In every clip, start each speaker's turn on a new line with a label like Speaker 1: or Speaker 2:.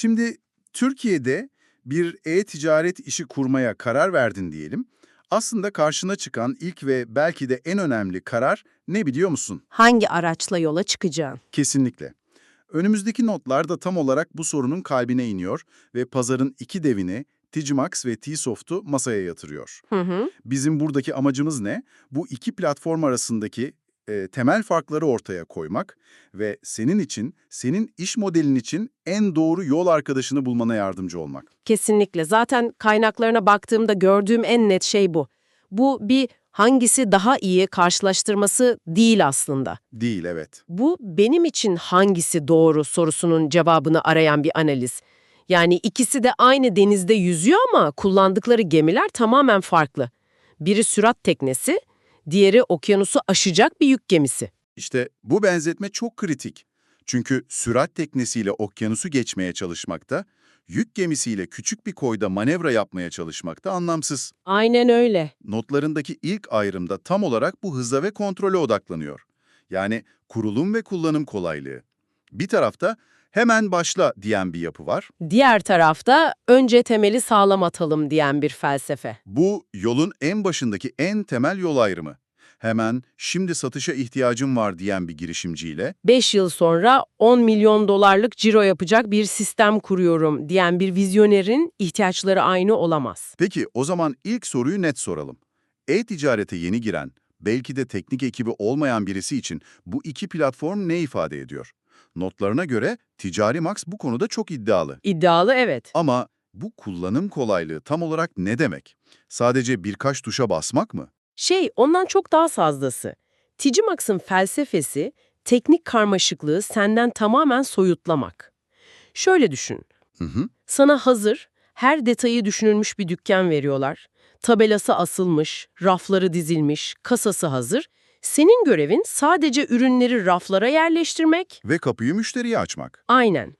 Speaker 1: Şimdi Türkiye'de bir e-ticaret işi kurmaya karar verdin diyelim. Aslında karşına çıkan ilk ve belki de en önemli karar ne biliyor musun?
Speaker 2: Hangi araçla yola çıkacağım?
Speaker 1: Kesinlikle. Önümüzdeki notlar da tam olarak bu sorunun kalbine iniyor ve pazarın iki devini Ticimax ve Tsoft'u masaya yatırıyor.
Speaker 2: Hı hı.
Speaker 1: Bizim buradaki amacımız ne? Bu iki platform arasındaki e, temel farkları ortaya koymak ve senin için, senin iş modelin için en doğru yol arkadaşını bulmana yardımcı olmak.
Speaker 2: Kesinlikle. Zaten kaynaklarına baktığımda gördüğüm en net şey bu. Bu bir hangisi daha iyi karşılaştırması değil aslında.
Speaker 1: Değil, evet.
Speaker 2: Bu benim için hangisi doğru sorusunun cevabını arayan bir analiz. Yani ikisi de aynı denizde yüzüyor ama kullandıkları gemiler tamamen farklı. Biri sürat teknesi, diğeri okyanusu aşacak bir yük gemisi.
Speaker 1: İşte bu benzetme çok kritik. Çünkü sürat teknesiyle okyanusu geçmeye çalışmakta, yük gemisiyle küçük bir koyda manevra yapmaya çalışmakta anlamsız.
Speaker 2: Aynen öyle.
Speaker 1: Notlarındaki ilk ayrımda tam olarak bu hıza ve kontrole odaklanıyor. Yani kurulum ve kullanım kolaylığı. Bir tarafta hemen başla diyen bir yapı var.
Speaker 2: Diğer tarafta önce temeli sağlam atalım diyen bir felsefe.
Speaker 1: Bu yolun en başındaki en temel yol ayrımı. Hemen şimdi satışa ihtiyacım var diyen bir girişimciyle
Speaker 2: 5 yıl sonra 10 milyon dolarlık ciro yapacak bir sistem kuruyorum diyen bir vizyonerin ihtiyaçları aynı olamaz.
Speaker 1: Peki o zaman ilk soruyu net soralım. E-ticarete yeni giren, belki de teknik ekibi olmayan birisi için bu iki platform ne ifade ediyor? Notlarına göre Ticari Max bu konuda çok iddialı.
Speaker 2: İddialı evet.
Speaker 1: Ama bu kullanım kolaylığı tam olarak ne demek? Sadece birkaç tuşa basmak mı?
Speaker 2: Şey ondan çok daha fazlası. Ticimax'ın felsefesi teknik karmaşıklığı senden tamamen soyutlamak. Şöyle düşün.
Speaker 1: Hı hı.
Speaker 2: Sana hazır, her detayı düşünülmüş bir dükkan veriyorlar. Tabelası asılmış, rafları dizilmiş, kasası hazır. Senin görevin sadece ürünleri raflara yerleştirmek.
Speaker 1: Ve kapıyı müşteriye açmak.
Speaker 2: Aynen.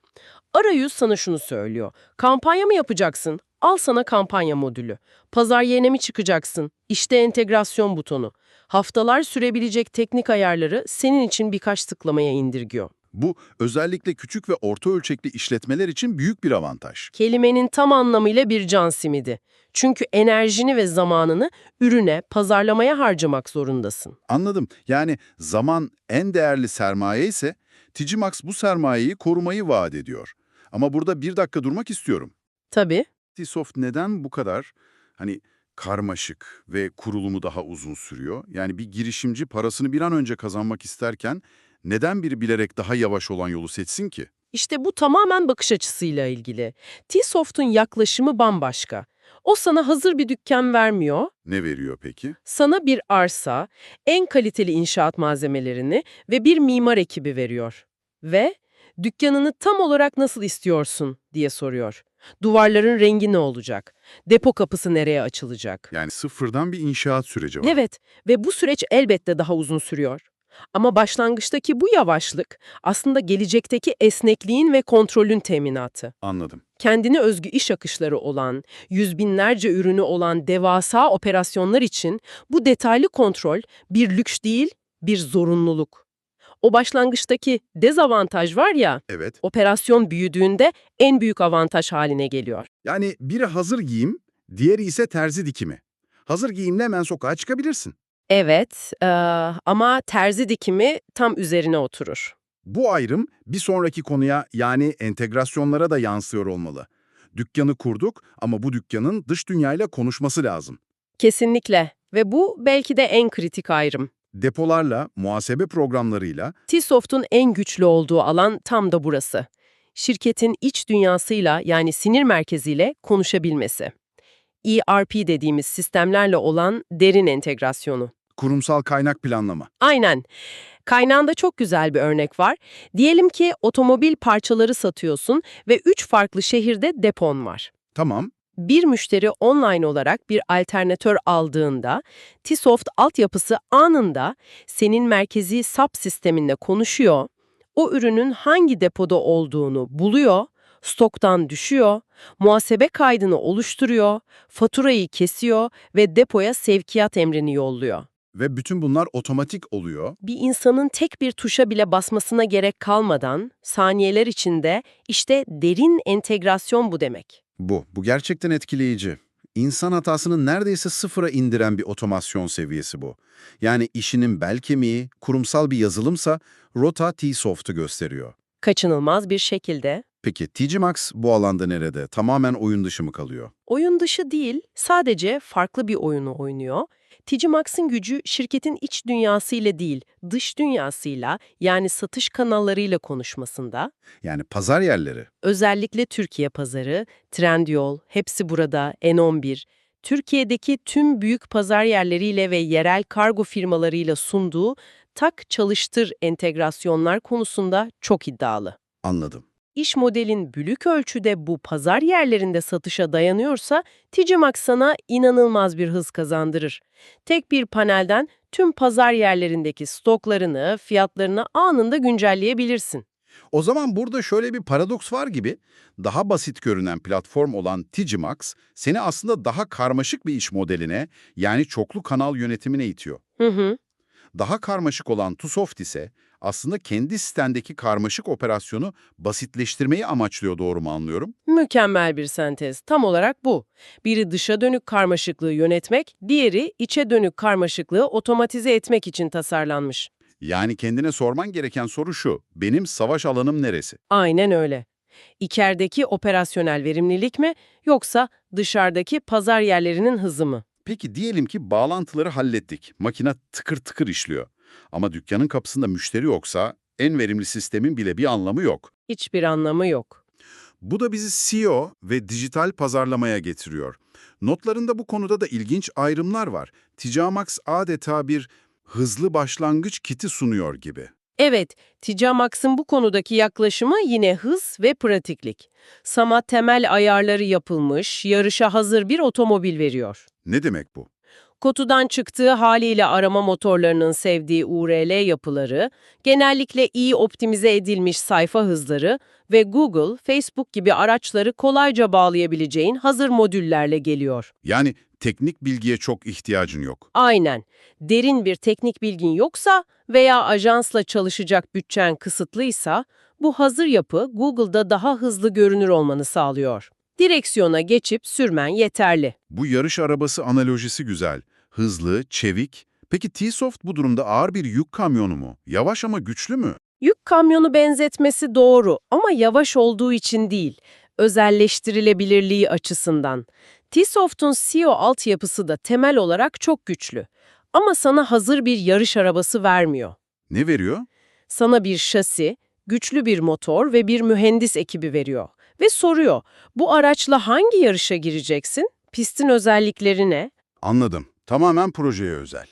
Speaker 2: Arayüz sana şunu söylüyor. Kampanya mı yapacaksın? Al sana kampanya modülü. Pazar yerine mi çıkacaksın? İşte entegrasyon butonu. Haftalar sürebilecek teknik ayarları senin için birkaç tıklamaya indirgiyor.
Speaker 1: Bu özellikle küçük ve orta ölçekli işletmeler için büyük bir avantaj.
Speaker 2: Kelimenin tam anlamıyla bir can simidi. Çünkü enerjini ve zamanını ürüne, pazarlamaya harcamak zorundasın.
Speaker 1: Anladım. Yani zaman en değerli sermaye ise Ticimax bu sermayeyi korumayı vaat ediyor. Ama burada bir dakika durmak istiyorum.
Speaker 2: Tabii.
Speaker 1: Microsoft neden bu kadar hani karmaşık ve kurulumu daha uzun sürüyor? Yani bir girişimci parasını bir an önce kazanmak isterken neden biri bilerek daha yavaş olan yolu seçsin ki?
Speaker 2: İşte bu tamamen bakış açısıyla ilgili. T-Soft'un yaklaşımı bambaşka. O sana hazır bir dükkan vermiyor,
Speaker 1: Ne veriyor peki?
Speaker 2: sana bir arsa, en kaliteli inşaat malzemelerini ve bir mimar ekibi veriyor. Ve dükkanını tam olarak nasıl istiyorsun diye soruyor. Duvarların rengi ne olacak? Depo kapısı nereye açılacak?
Speaker 1: Yani sıfırdan bir inşaat süreci var.
Speaker 2: Evet ve bu süreç elbette daha uzun sürüyor. Ama başlangıçtaki bu yavaşlık aslında gelecekteki esnekliğin ve kontrolün teminatı.
Speaker 1: Anladım.
Speaker 2: Kendine özgü iş akışları olan, yüz binlerce ürünü olan devasa operasyonlar için bu detaylı kontrol bir lüks değil, bir zorunluluk. O başlangıçtaki dezavantaj var ya,
Speaker 1: Evet.
Speaker 2: operasyon büyüdüğünde en büyük avantaj haline geliyor.
Speaker 1: Yani biri hazır giyim, diğeri ise terzi dikimi. Hazır giyimle hemen sokağa çıkabilirsin.
Speaker 2: Evet ama terzi dikimi tam üzerine oturur.
Speaker 1: Bu ayrım bir sonraki konuya yani entegrasyonlara da yansıyor olmalı. Dükkanı kurduk ama bu dükkanın dış dünyayla konuşması lazım.
Speaker 2: Kesinlikle ve bu belki de en kritik ayrım.
Speaker 1: Depolarla, muhasebe programlarıyla
Speaker 2: T-Soft'un en güçlü olduğu alan tam da burası. Şirketin iç dünyasıyla yani sinir merkeziyle konuşabilmesi. ERP dediğimiz sistemlerle olan derin entegrasyonu.
Speaker 1: Kurumsal kaynak planlama.
Speaker 2: Aynen. Kaynağında çok güzel bir örnek var. Diyelim ki otomobil parçaları satıyorsun ve üç farklı şehirde depon var.
Speaker 1: Tamam,
Speaker 2: Bir müşteri online olarak bir alternatör aldığında, T-Soft altyapısı anında senin merkezi SAP sisteminle konuşuyor, o ürünün hangi depoda olduğunu buluyor, stoktan düşüyor, muhasebe kaydını oluşturuyor, faturayı kesiyor ve depoya sevkiyat emrini yolluyor.
Speaker 1: Ve bütün bunlar otomatik oluyor.
Speaker 2: Bir insanın tek bir tuşa bile basmasına gerek kalmadan saniyeler içinde işte derin entegrasyon bu demek.
Speaker 1: Bu, bu gerçekten etkileyici. İnsan hatasını neredeyse sıfıra indiren bir otomasyon seviyesi bu. Yani işinin bel kemiği, kurumsal bir yazılımsa Rota T-Soft'u gösteriyor.
Speaker 2: Kaçınılmaz bir şekilde
Speaker 1: Peki TG Max bu alanda nerede? Tamamen oyun dışı mı kalıyor?
Speaker 2: oyun dışı değil, sadece farklı bir oyunu oynuyor. TG Maxx'ın gücü şirketin iç dünyasıyla değil, dış dünyasıyla yani satış kanallarıyla konuşmasında.
Speaker 1: Yani pazar yerleri.
Speaker 2: Özellikle Türkiye pazarı, Trendyol, hepsi burada, N11, Türkiye'deki tüm büyük pazar yerleriyle ve yerel kargo firmalarıyla sunduğu tak çalıştır entegrasyonlar konusunda çok iddialı.
Speaker 1: Anladım.
Speaker 2: İş modelin büyük ölçüde bu pazar yerlerinde satışa dayanıyorsa Maxx sana inanılmaz bir hız kazandırır. Tek bir panelden tüm pazar yerlerindeki stoklarını, fiyatlarını anında güncelleyebilirsin.
Speaker 1: O zaman burada şöyle bir paradoks var gibi, daha basit görünen platform olan Tigimax seni aslında daha karmaşık bir iş modeline, yani çoklu kanal yönetimine itiyor.
Speaker 2: Hı hı.
Speaker 1: Daha karmaşık olan Tusoft ise aslında kendi sitendeki karmaşık operasyonu basitleştirmeyi amaçlıyor doğru mu anlıyorum?
Speaker 2: Mükemmel bir sentez. Tam olarak bu. Biri dışa dönük karmaşıklığı yönetmek, diğeri içe dönük karmaşıklığı otomatize etmek için tasarlanmış.
Speaker 1: Yani kendine sorman gereken soru şu, benim savaş alanım neresi?
Speaker 2: Aynen öyle. İçerideki operasyonel verimlilik mi yoksa dışarıdaki pazar yerlerinin hızı mı?
Speaker 1: Peki diyelim ki bağlantıları hallettik, makine tıkır tıkır işliyor. Ama dükkanın kapısında müşteri yoksa en verimli sistemin bile bir anlamı yok.
Speaker 2: Hiçbir anlamı yok.
Speaker 1: Bu da bizi SEO ve dijital pazarlamaya getiriyor. Notlarında bu konuda da ilginç ayrımlar var. Ticamax adeta bir hızlı başlangıç kiti sunuyor gibi.
Speaker 2: Evet, Ticamax'ın bu konudaki yaklaşımı yine hız ve pratiklik. Sama temel ayarları yapılmış, yarışa hazır bir otomobil veriyor.
Speaker 1: Ne demek bu?
Speaker 2: Kutudan çıktığı haliyle arama motorlarının sevdiği URL yapıları, genellikle iyi optimize edilmiş sayfa hızları ve Google, Facebook gibi araçları kolayca bağlayabileceğin hazır modüllerle geliyor.
Speaker 1: Yani teknik bilgiye çok ihtiyacın yok.
Speaker 2: Aynen. Derin bir teknik bilgin yoksa veya ajansla çalışacak bütçen kısıtlıysa, bu hazır yapı Google'da daha hızlı görünür olmanı sağlıyor. Direksiyona geçip sürmen yeterli.
Speaker 1: Bu yarış arabası analojisi güzel. Hızlı, çevik. Peki T-Soft bu durumda ağır bir yük kamyonu mu? Yavaş ama güçlü mü?
Speaker 2: Yük kamyonu benzetmesi doğru ama yavaş olduğu için değil, özelleştirilebilirliği açısından. T-Soft'un SEO altyapısı da temel olarak çok güçlü. Ama sana hazır bir yarış arabası vermiyor.
Speaker 1: Ne veriyor?
Speaker 2: Sana bir şasi, güçlü bir motor ve bir mühendis ekibi veriyor. Ve soruyor, bu araçla hangi yarışa gireceksin? Pistin özellikleri ne?
Speaker 1: Anladım. Tamamen projeye özel.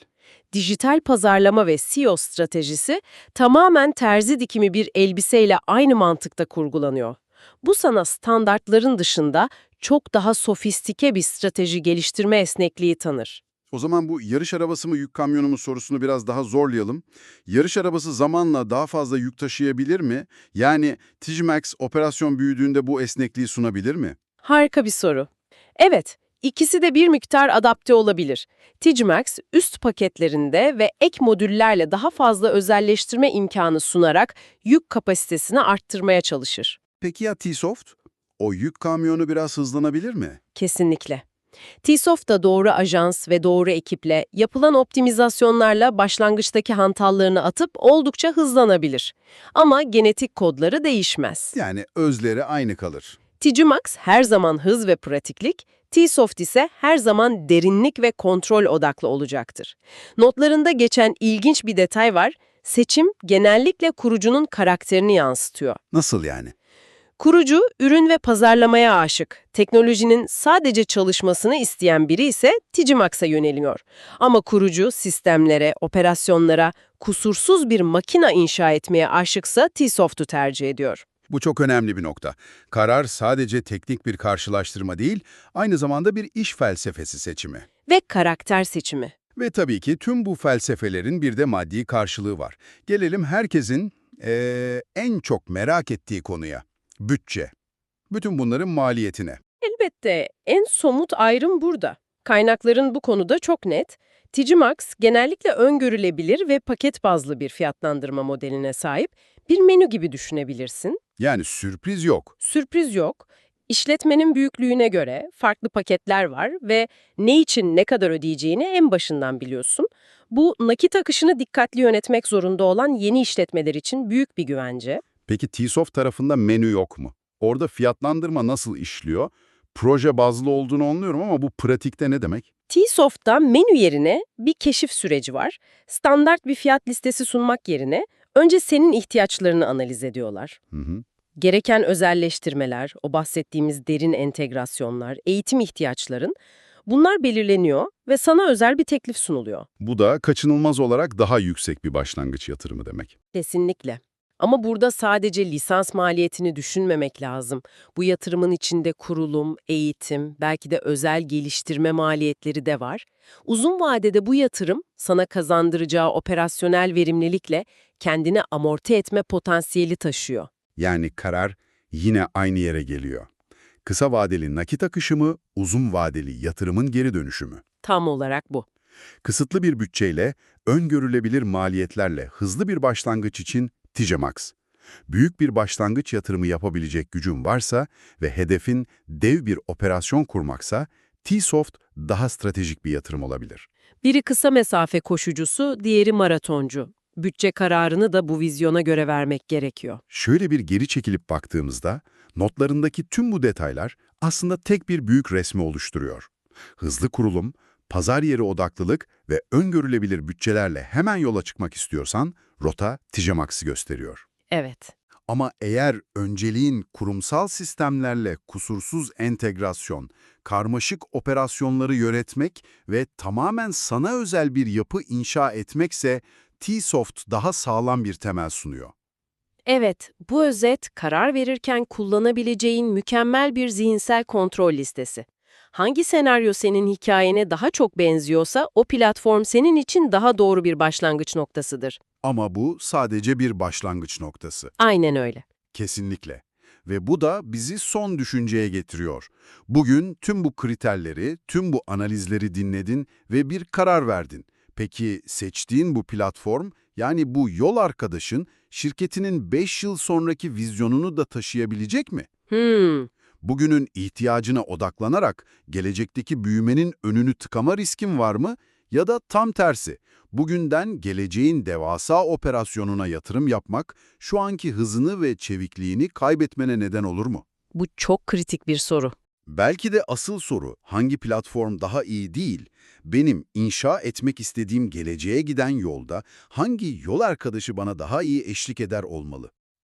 Speaker 2: Dijital pazarlama ve SEO stratejisi tamamen terzi dikimi bir elbiseyle aynı mantıkta kurgulanıyor. Bu sana standartların dışında çok daha sofistike bir strateji geliştirme esnekliği tanır.
Speaker 1: O zaman bu yarış arabası mı yük kamyonu mu sorusunu biraz daha zorlayalım. Yarış arabası zamanla daha fazla yük taşıyabilir mi? Yani Tijmax operasyon büyüdüğünde bu esnekliği sunabilir mi?
Speaker 2: Harika bir soru. Evet, ikisi de bir miktar adapte olabilir. Tijmax üst paketlerinde ve ek modüllerle daha fazla özelleştirme imkanı sunarak yük kapasitesini arttırmaya çalışır.
Speaker 1: Peki ya T-Soft? O yük kamyonu biraz hızlanabilir mi?
Speaker 2: Kesinlikle. T-Soft da doğru ajans ve doğru ekiple yapılan optimizasyonlarla başlangıçtaki hantallarını atıp oldukça hızlanabilir. Ama genetik kodları değişmez.
Speaker 1: Yani özleri aynı kalır.
Speaker 2: Tijmax her zaman hız ve pratiklik, T-Soft ise her zaman derinlik ve kontrol odaklı olacaktır. Notlarında geçen ilginç bir detay var. Seçim genellikle kurucunun karakterini yansıtıyor.
Speaker 1: Nasıl yani?
Speaker 2: Kurucu, ürün ve pazarlamaya aşık, teknolojinin sadece çalışmasını isteyen biri ise Tijmax'a yöneliyor. Ama kurucu, sistemlere, operasyonlara, kusursuz bir makina inşa etmeye aşıksa T-Soft'u tercih ediyor.
Speaker 1: Bu çok önemli bir nokta. Karar sadece teknik bir karşılaştırma değil, aynı zamanda bir iş felsefesi seçimi.
Speaker 2: Ve karakter seçimi.
Speaker 1: Ve tabii ki tüm bu felsefelerin bir de maddi karşılığı var. Gelelim herkesin eee, en çok merak ettiği konuya. Bütçe. Bütün bunların maliyetine.
Speaker 2: Elbette en somut ayrım burada. Kaynakların bu konuda çok net. Digimax genellikle öngörülebilir ve paket bazlı bir fiyatlandırma modeline sahip bir menü gibi düşünebilirsin.
Speaker 1: Yani sürpriz yok.
Speaker 2: Sürpriz yok. İşletmenin büyüklüğüne göre farklı paketler var ve ne için ne kadar ödeyeceğini en başından biliyorsun. Bu nakit akışını dikkatli yönetmek zorunda olan yeni işletmeler için büyük bir güvence.
Speaker 1: Peki Tsoft tarafında menü yok mu? Orada fiyatlandırma nasıl işliyor? Proje bazlı olduğunu anlıyorum ama bu pratikte ne demek?
Speaker 2: Tsoft'ta menü yerine bir keşif süreci var. Standart bir fiyat listesi sunmak yerine önce senin ihtiyaçlarını analiz ediyorlar.
Speaker 1: Hı hı.
Speaker 2: Gereken özelleştirmeler, o bahsettiğimiz derin entegrasyonlar, eğitim ihtiyaçların bunlar belirleniyor ve sana özel bir teklif sunuluyor.
Speaker 1: Bu da kaçınılmaz olarak daha yüksek bir başlangıç yatırımı demek.
Speaker 2: Kesinlikle. Ama burada sadece lisans maliyetini düşünmemek lazım. Bu yatırımın içinde kurulum, eğitim, belki de özel geliştirme maliyetleri de var. Uzun vadede bu yatırım sana kazandıracağı operasyonel verimlilikle kendini amorti etme potansiyeli taşıyor.
Speaker 1: Yani karar yine aynı yere geliyor. Kısa vadeli nakit akışı mı, uzun vadeli yatırımın geri dönüşü mü?
Speaker 2: Tam olarak bu.
Speaker 1: Kısıtlı bir bütçeyle, öngörülebilir maliyetlerle hızlı bir başlangıç için Tijemax. Büyük bir başlangıç yatırımı yapabilecek gücün varsa ve hedefin dev bir operasyon kurmaksa, Tsoft daha stratejik bir yatırım olabilir.
Speaker 2: Biri kısa mesafe koşucusu, diğeri maratoncu. Bütçe kararını da bu vizyona göre vermek gerekiyor.
Speaker 1: Şöyle bir geri çekilip baktığımızda, notlarındaki tüm bu detaylar aslında tek bir büyük resmi oluşturuyor. Hızlı kurulum, pazar yeri odaklılık ve öngörülebilir bütçelerle hemen yola çıkmak istiyorsan, rota Tijemax'ı gösteriyor.
Speaker 2: Evet.
Speaker 1: Ama eğer önceliğin kurumsal sistemlerle kusursuz entegrasyon, karmaşık operasyonları yönetmek ve tamamen sana özel bir yapı inşa etmekse, Tsoft daha sağlam bir temel sunuyor.
Speaker 2: Evet, bu özet karar verirken kullanabileceğin mükemmel bir zihinsel kontrol listesi. Hangi senaryo senin hikayene daha çok benziyorsa o platform senin için daha doğru bir başlangıç noktasıdır.
Speaker 1: Ama bu sadece bir başlangıç noktası.
Speaker 2: Aynen öyle.
Speaker 1: Kesinlikle. Ve bu da bizi son düşünceye getiriyor. Bugün tüm bu kriterleri, tüm bu analizleri dinledin ve bir karar verdin. Peki seçtiğin bu platform, yani bu yol arkadaşın şirketinin 5 yıl sonraki vizyonunu da taşıyabilecek mi?
Speaker 2: Hmm,
Speaker 1: Bugünün ihtiyacına odaklanarak gelecekteki büyümenin önünü tıkama riskin var mı? Ya da tam tersi, bugünden geleceğin devasa operasyonuna yatırım yapmak şu anki hızını ve çevikliğini kaybetmene neden olur mu?
Speaker 2: bu çok kritik bir soru.
Speaker 1: Belki de asıl soru hangi platform daha iyi değil, benim inşa etmek istediğim geleceğe giden yolda hangi yol arkadaşı bana daha iyi eşlik eder olmalı?